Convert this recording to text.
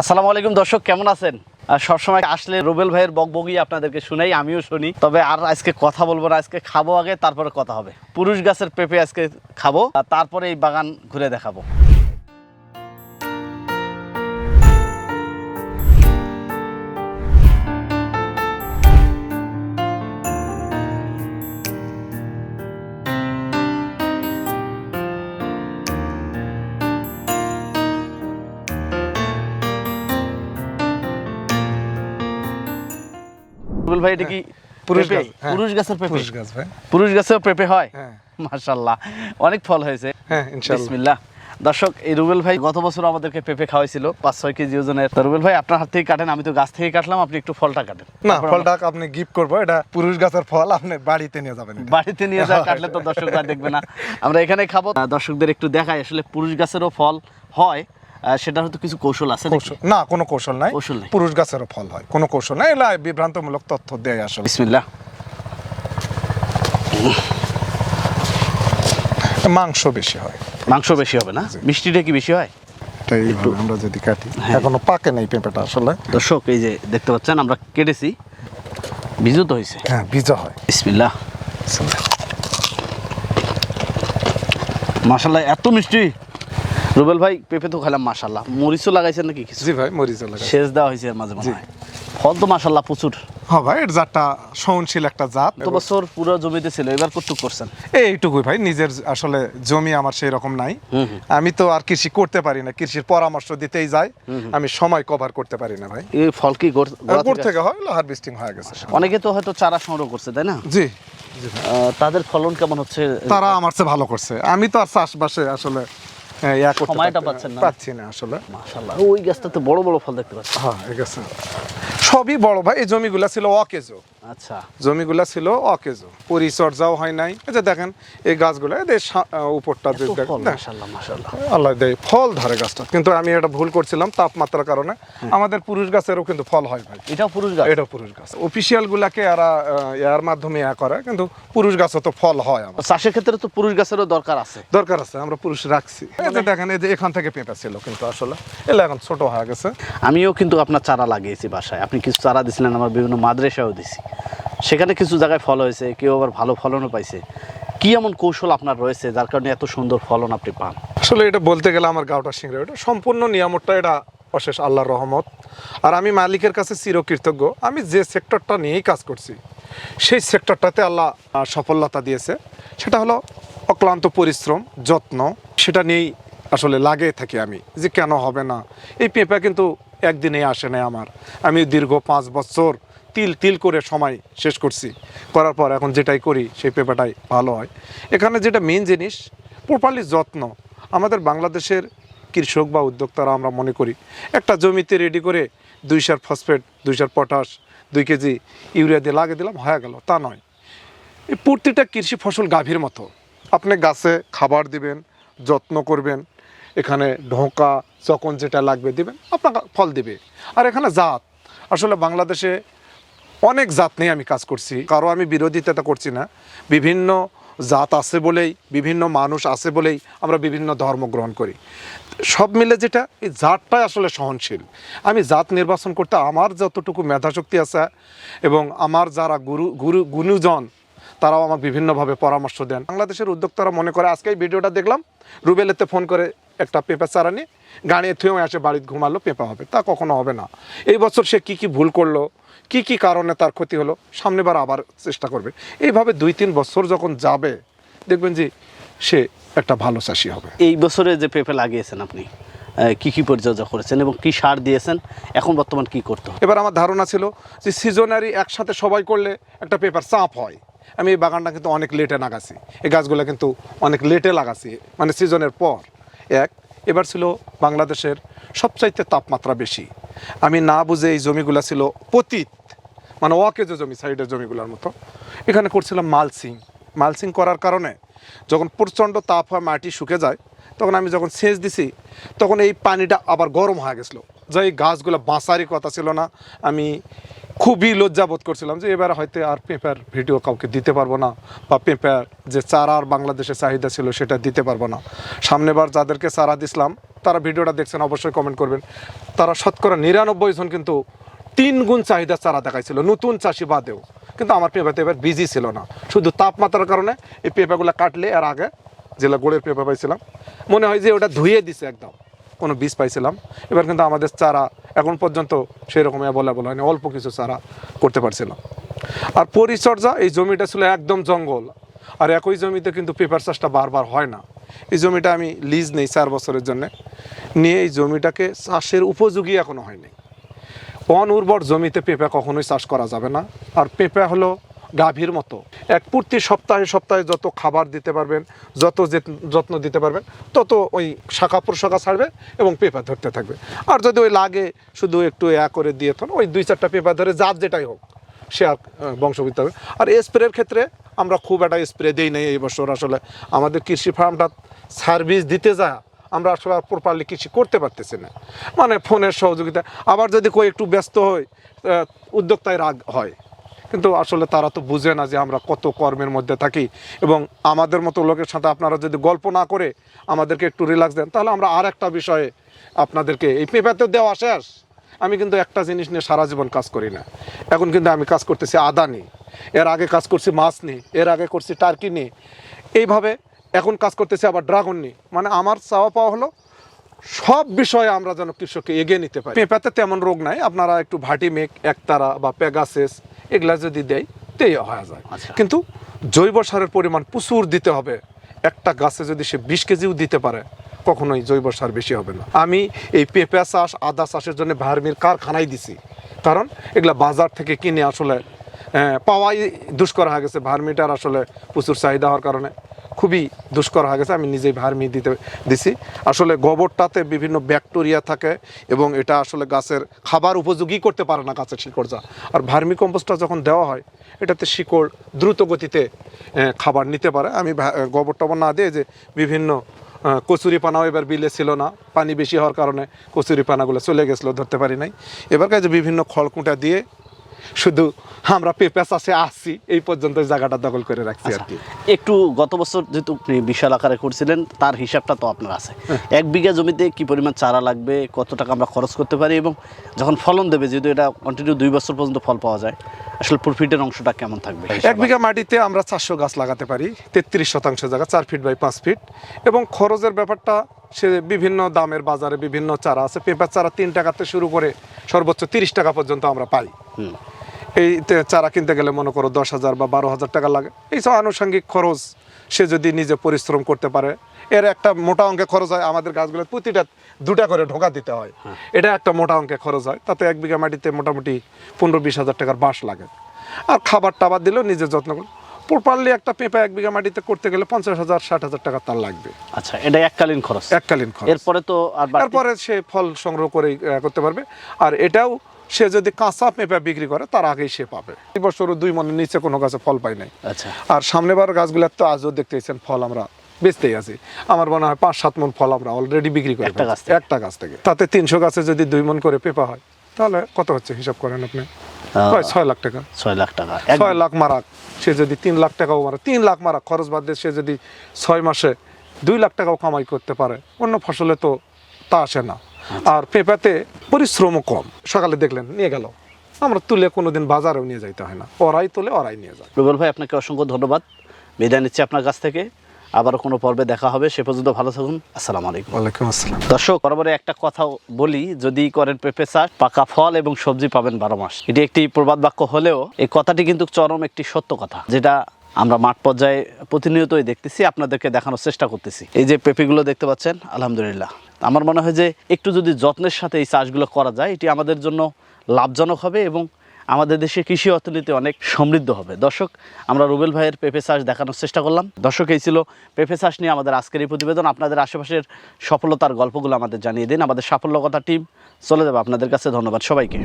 আসসালামু আলাইকুম দর্শক, কেমন আছেন? সবসময় আসলে রুবেল ভাইয়ের বকবগি আপনাদেরকে শুনাই, আমিও শুনি। তবে আর আজকে কথা বলব না, আজকে খাব আগে, তারপরে কথা হবে। পুরুষ গাছের পেঁপে আজকে খাব তারপরে এই বাগান ঘুরে দেখাবো। রুবেল ভাই এটা কি পুরুষ গাছ, হ্যাঁ। পুরুষ গাছের পেঁপে? পুরুষ গাছ ভাই। পুরুষ গাছেও পেঁপে হয়? হ্যাঁ। মাশাল্লাহ অনেক ফল হয়েছে। হ্যাঁ বিসমিল্লাহ। দর্শক এই রুবেল ভাই গত বছর আমাদেরকে পেঁপে খাওয়াইছিল পাঁচ ছয় কেজি ওজনের। রুবেল ভাই আপনার হাত থেকে কাটেন আমি তো গাছ থেকে কাটলাম আপনি একটু ফলটা কাটেন। না ফলটা আপনি গিফট করব এটা পুরুষ গাছের ফল আপনি বাড়িতে নিয়ে যাবেন বাড়িতে নিয়ে যা কাটলে তো দর্শকরা দেখবে না। আমরা এখানে খাব। দর্শকদের একটু দেখাই আসলে পুরুষ গাছেরও ফল হয়। সেটা হয়তো কিছু কৌশল আছে না কোনো কৌশল নাই। কৌশল নাই। পুরুষ গাছেরও ফল হয় কোনো কৌশল নাই। এলা বিভ্রান্তমূলক তথ্য দেয় আসলে। বিসমিল্লাহ। মাংস বেশি হয়। মাংস বেশি হবে না? মিষ্টিটা কি বেশি হয়? আমরা যদি কাটি। হ্যাঁ। এখনও পাকে নাই পেঁপেটা আসলে। দর্শক এই যে দেখতে পাচ্ছেন আমরা কেটেছি। বিজু তো হয়েছে। হ্যাঁ বীজা হয়। বিসমিল্লাহ। মাশাল্লাহ এত মিষ্টি! রুবেল ভাই পেঁপে তো খেলাম মাশাল্লাহ মরিচও লাগাইছেন নাকি কিছু? জি ভাই মরিচ লাগা সেচ দেওয়া হয়েছে মাঝে। হয়। ফল তো মাশাল্লাহ প্রচুর। হ্যাঁ ভাই এর জাতটা সহনশীল একটা জাত। গত বছর পুরো জমিতে ছিল এবার কতটুক করছেন? এইটুকুই ভাই নিজের আসলে জমি আমার সেই রকম নাই। আমি তো আর কৃষি করতে পারি না কৃষির পরামর্শ দিতেই যাই আমি সময় কভার করতে পারি না ভাই। এই ফল কি গোড়- থেকে- হয় হারভেস্টিং হয়ে গেছে। অনেকে তো হয়তো চারা সংগ্রহ করছে তাই না? জি। তাদের ফলন কেমন হচ্ছে? তারা আমার চেয়ে ভালো করছে। আমি তো আর চাষবাসে আসলে ইয়া করতে সময়টা পাচ্ছেন না। পাচ্ছি না আসলে। ওই গাছটাতে বড় বড় ফল দেখতে পাচ্ছি। হ্যাঁ এই সবই বড় ভাই এই জমিগুলা ছিল অকেজো। আচ্ছা। জমিগুলা ছিল অকেজো পরিচর্যাও হয় নাই। এই যে দেখেন এই গাছগুলো এদের উপরটা যে দেখেন আল্লাহ দেয় ফল ধরে গাছটা। কিন্তু আমি এটা ভুল করছিলাম তাপমাত্রার কারণে। আমাদের পুরুষ গাছেরও কিন্তু ফল হয় ভাই। এটাও পুরুষ গাছ? এটা পুরুষ গাছ। অফিসিয়াল গুলাকে এরা এর মাধ্যমে ইয়া করে কিন্তু পুরুষ গাছও তো ফল হয় আমার। চাষের ক্ষেত্রে তো পুরুষ গাছেরও দরকার আছে। দরকার আছে আমরা পুরুষ রাখছি। এই যে দেখেন এই যে এখান থেকে পেঁপে ছিল কিন্তু আসলে। এলা এখন ছোট হয়ে গেছে। আমিও কিন্তু আপনার চারা লাগিয়েছি বাসায়। আপনি কিছু চারা দিছিলেন আমার বিভিন্ন মাদ্রাসাও দিছি। সেখানে কিছু জায়গায় ফল হয়েছে, কেউ আবার ভালো ফলনও পাইছে। কি এমন কৌশল আপনার রয়েছে যার কারণে এত সুন্দর ফলন আপনি পান? আসলে এটা বলতে গেলে আমার গাওটা সিংড়া এটা সম্পূর্ণ নিয়ামতটা, এটা অশেষ আল্লাহর রহমত। আর আমি মালিকের কাছে চিরকৃতজ্ঞ। আমি যে সেক্টরটা নিয়েই কাজ করছি, সেই সেক্টরটাতে আল্লাহ সফলতা দিয়েছে। সেটা হলো অক্লান্ত পরিশ্রম, যত্ন। সেটা নিয়েই আসলে লাগে থাকি আমি, যে কেন হবে না? এই পেঁপা কিন্তু একদিনেই আসে না আমার। আমি দীর্ঘ পাঁচ বছর তিল তিল করে সময় শেষ করছি। করার পর এখন যেটাই করি, সেই পেঁপাটাই ভালো হয়। এখানে যেটা মেন জিনিস, প্রপারলি যত্ন। আমাদের বাংলাদেশের কৃষক বা উদ্যোক্তারা আমরা মনে করি, একটা জমিতে রেডি করে দুই সার ফসফেট দুই সার পটাশ দুই কেজি ইউরিয়া দিয়ে লাগিয়ে দিলাম, হয়ে গেল। তা নয়। এই প্রতিটা কৃষি ফসল গাভীর মতো। আপনি গাছে খাবার দিবেন, যত্ন করবেন, এখানে ঢোকা, যখন যেটা লাগবে দিবেন আপনার ফল দিবে। আর এখানে জাত। আসলে বাংলাদেশে অনেক জাত নিয়ে আমি কাজ করছি। কারও আমি বিরোধিতা করছি না। বিভিন্ন জাত আছে বলেই, বিভিন্ন মানুষ আছে বলেই আমরা বিভিন্ন ধর্ম গ্রহণ করি। সব মিলে যেটা, এই জাতটাই আসলে সহনশীল। আমি জাত নির্বাচন করতে আমার যতটুকু মেধাশক্তি আছে এবং আমার যারা গুরু গুরু, গুণীজন, তারাও আমার বিভিন্নভাবে পরামর্শ দেন। বাংলাদেশের উদ্যোক্তারা মনে করে, আজকে এই ভিডিওটা দেখলাম, রুবেলেতে ফোন করে একটা পেঁপা চারা নিয়ে গাড়ি থুয়েও আসে বাড়িতে ঘুমালো পেঁপা হবে। তা কখনো হবে না। এই বছর সে কি কি ভুল করল কি কি কারণে তার ক্ষতি হলো সামনেবার আবার চেষ্টা করবে। এইভাবে দুই তিন বছর যখন যাবে দেখবেন যে সে একটা ভালো চাষি হবে। এই বছরে যে পেঁপে লাগিয়েছেন আপনি কি কি পরিচর্যা করেছেন এবং কি সার দিয়েছেন এখন বর্তমান কি করতে হবে? এবার আমার ধারণা ছিল যে সিজনারি একসাথে সবাই করলে একটা পেপার চাপ হয়। আমি এই বাগানটা কিন্তু অনেক লেটে লাগাছি। এই গাছগুলো কিন্তু অনেক লেটে লাগাছি মানে সিজনের পর। এক, এবার ছিল বাংলাদেশের সবচাইতে তাপমাত্রা বেশি। আমি না বুঝে এই জমিগুলো ছিল পতিত মানে অকেজো জমি, সাইডের জমিগুলোর মতো। এখানে করছিলাম মালসিং। মালসিং করার কারণে যখন প্রচণ্ড তাপ হয়, মাটি শুকে যায়, তখন আমি যখন সেচ দিছি, তখন এই পানিটা আবার গরম হয়ে গেছিল। যে এই গাছগুলো বাঁচারই কথা ছিল না। আমি খুবই লজ্জাবোধ করছিলাম যে এবার হয়তো আর পেঁপের ভিডিও কাউকে দিতে পারব না বা পেঁপের যে চারার বাংলাদেশে চাহিদা ছিল সেটা দিতে পারব না। সামনেবার যাদেরকে চারা দিছিলাম, তারা ভিডিওটা দেখছেন, অবশ্যই কমেন্ট করবেন। তারা শতকরা নিরানব্বই জন কিন্তু তিন গুণ চাহিদা চারা দেখাইছিল, নতুন চাষি বাদেও। কিন্তু আমার পেঁপাতে এবার বিজি ছিল না। শুধু তাপমাত্রার কারণে এই পেঁপাগুলো কাটলে আর আগে যেগুলো গোড়ের পেঁপা পাইছিলাম, মনে হয় যে ওটা ধুয়ে দিছে একদম। কোনো বীজ পাইছিলাম। এবার কিন্তু আমাদের চারা এখন পর্যন্ত সেই রকম অ্যাভেলেবল হয়নি, অল্প কিছু চারা করতে পারছিলাম। আর পরিচর্যা, এই জমিটা ছিল একদম জঙ্গল। আর একই জমিতে কিন্তু পেপার চাষটা বারবার হয় না। এই জমিটা আমি লিজ নেই চার বছরের জন্য। নিয়ে এই জমিটাকে চাষের উপযোগী এখনও হয়নি। অনুর্বর জমিতে পেঁপে কখনোই চাষ করা যাবে না। আর পেঁপে হলো গাভীর মতো। এক প্রতি সপ্তাহে সপ্তাহে যত খাবার দিতে পারবেন, যত যত্ন দিতে পারবেন, তত ওই শাখা প্রশাখা ছাড়বে এবং পেপার ধরতে থাকবে। আর যদি ওই লাগে শুধু একটু এ করে দিয়ে তখন ওই দুই চারটা পেপার ধরে যার যেটাই হোক, সে আর বংশবৃদ্ধি হবে। আর স্প্রের ক্ষেত্রে আমরা খুব একটা স্প্রে দিই নাই এই বছর আসলে। আমাদের কৃষি ফার্মটা সার্ভিস দিতে যায়, আমরা আসলে আর প্রপারলি কিছু করতে পারতেছি না। মানে ফোনের সহযোগিতা, আবার যদি কেউ একটু ব্যস্ত হয় উদ্যোক্তায় রাগ হয়। কিন্তু আসলে তারা তো বুঝে না যে আমরা কত কর্মের মধ্যে থাকি এবং আমাদের মতো লোকের সাথে আপনারা যদি গল্প না করে আমাদেরকে একটু রিল্যাক্স দেন, তাহলে আমরা আর একটা বিষয়ে আপনাদেরকে এই পেপারতে দেওয়া শেষ। আমি কিন্তু একটা জিনিস নিয়ে সারা জীবন কাজ করি না। এখন কিন্তু আমি কাজ করতেছি আদা নিয়ে এর আগে কাজ করছি মাছ নিয়ে এর আগে করছি টার্কি নিয়ে এইভাবে এখন কাজ করতেছি আবার ড্রাগন নিয়ে মানে আমার চাওয়া পাওয়া হলো সব বিষয়ে আমরা যেন কৃষককে এগিয়ে নিতে পারি। পেঁপাতে তেমন রোগ নাই আপনারা একটু ভাটি মেঘ একতারা বা পেগাসেস এগুলা যদি দেয় তেই হয়ে যায়। আচ্ছা। কিন্তু জৈব সারের পরিমাণ প্রচুর দিতে হবে। একটা গাছে যদি সে বিশ কেজিও দিতে পারে কখনোই জৈব সার বেশি হবে না। আমি এই পেঁপা চাষ আদা চাষের জন্য ভার্মির কারখানাই দিছি। কারণ এগুলা বাজার থেকে কিনে আসলে পাওয়াই দুষ্কর হয়ে গেছে। ভার্মিটার আসলে প্রচুর চাহিদা হওয়ার কারণে। খুবই দুষ্কর হয়ে গেছে আমি নিজেই ভার্মি দিতে দিছি। আসলে গোবরটাতে বিভিন্ন ব্যাকটেরিয়া থাকে এবং এটা আসলে গাছের খাবার উপযোগী করতে পারে না গাছের শিকড় যা। আর ভার্মি কম্পোস্টটা যখন দেওয়া হয় এটাতে শিকড় দ্রুত গতিতে খাবার নিতে পারে। আমি গোবর টবর না দিয়ে যে বিভিন্ন আহ, কচুরি পানাও এবার বিলে ছিল না পানি বেশি হওয়ার কারণে কচুরি পানাগুলো চলে গেছিল ধরতে পারি নাই। এবার কাজে বিভিন্ন খড়কুঁটা দিয়ে শুধু আমরা পেঁপে চাষে আসছি এই পর্যন্ত জায়গাটা দখল করে রাখছি আর কি। একটু গত বছর যেহেতু আপনি বিশাল আকারে করছিলেন তার হিসাবটা তো আপনার আছে। এক বিঘা জমিতে কি পরিমাণ চারা লাগবে কত টাকা আমরা খরচ করতে পারি এবং যখন ফলন দেবে যেহেতু এটা কন্টিনিউ দুই বছর পর্যন্ত ফল পাওয়া যায় আসলে প্রফিটের অংশটা কেমন থাকবে? এক বিঘা মাটিতে আমরা চারশো গাছ লাগাতে পারি তেত্রিশ শতাংশ জায়গা চার ফিট বাই পাঁচ ফিট এবং খরচের ব্যাপারটা সে বিভিন্ন দামের বাজারে বিভিন্ন চারা আছে। পেঁপার চারা তিন টাকাতে শুরু করে সর্বোচ্চ তিরিশ টাকা পর্যন্ত আমরা পাই। এই চারা কিনতে গেলে মনে করো দশ হাজার বা বারো হাজার টাকা লাগে। এইসব আনুষঙ্গিক খরচ সে যদি নিজে পরিশ্রম করতে পারে এর একটা মোটা অঙ্কে খরচ হয় আমাদের গাছগুলো প্রতিটা দুটা করে ঢোকা দিতে হয়। এটা একটা মোটা অঙ্কে খরচ হয় তাতে এক বিঘা মাটিতে মোটামুটি পনেরো বিশ হাজার টাকার বাঁশ লাগে। আর খাবার টাবার দিলেও নিজের যত্ন করে প্রপারলি একটা পেঁপা এক বিঘা মাটিতে করতে গেলে পঞ্চাশ হাজার ষাট হাজার টাকা তার লাগবে। আচ্ছা এটা এককালীন খরচ? এককালীন খরচ। এরপরে তো আর তারপরে সে ফল সংগ্রহ করে করতে পারবে। আর এটাও সে যদি কাঁচা পেঁপা বিক্রি করে তার আগেই সে পাবে। এই বছরও দুই মনের নিচে কোনো গাছে ফল পাই নাই। আচ্ছা। আর সামনেবার গাছগুলোর তো আজও দেখতেছেন ফল আমরা বেচতেই আছি। আমার মনে হয় পাঁচ সাত মন ফল আমরা অলরেডি বিক্রি করি একটা গাছ থেকে? একটা গাছ থেকে। তাতে তিনশো গাছে যদি দুই মন করে পেঁপা হয় তাহলে কত হচ্ছে হিসাব করেন আপনি? ছয় লাখ টাকা। ছয় লাখ টাকা। ছয় লাখ মারাক। সে যদি তিন লাখ টাকাও মারে তিন লাখ মারাক খরচ বাদ দিয়ে সে যদি ছয় মাসে দুই লাখ টাকাও কামাই করতে পারে অন্য ফসলে তো তা আসে না। আর পেঁপাতে পরিশ্রমও কম। সকালে দেখলেন নিয়ে গেল। আমরা তুলে কোনোদিন বাজারেও নিয়ে যাইতে হয় না। ওরাই তুলে ওরাই নিয়ে যায়। রুবেল ভাই আপনাকে অসংখ্য ধন্যবাদ। বিদায় নিচ্ছি আপনার কাছ থেকে। আবারও কোনো পর্বে দেখা হবে সে পর্যন্ত ভালো থাকুন। আসসালামু আলাইকুম। ওয়ালাইকুম আসসালাম। দর্শক বরাবরে একটা কথা বলি যদি করেন পেঁপে চাষ পাকা ফল এবং সবজি পাবেন বারো মাস। এটি একটি প্রবাদ বাক্য হলেও এই কথাটি কিন্তু চরম একটি সত্য কথা যেটা আমরা মাঠ পর্যায়ে প্রতিনিয়তই দেখতেছি আপনাদেরকে দেখানোর চেষ্টা করতেছি। এই যে পেঁপেগুলো দেখতে পাচ্ছেন আলহামদুলিল্লাহ। আমার মনে হয় যে একটু যদি যত্নের সাথে এই চাষগুলো করা যায় এটি আমাদের জন্য লাভজনক হবে এবং আমাদের দেশে কৃষি অর্থনীতি অনেক সমৃদ্ধ হবে। দর্শক, আমরা রুবেল ভাইয়ের পেঁপে চাষ দেখানোর চেষ্টা করলাম। দর্শক, এই ছিল পেঁপে চাষ নিয়ে আমাদের আজকের এই প্রতিবেদন। আপনাদের আশেপাশের সফলতার গল্পগুলো আমাদের জানিয়ে দিন। আমাদের সাফল্য কথা টিম চলে যাবে। আপনাদের কাছে ধন্যবাদ সবাইকে।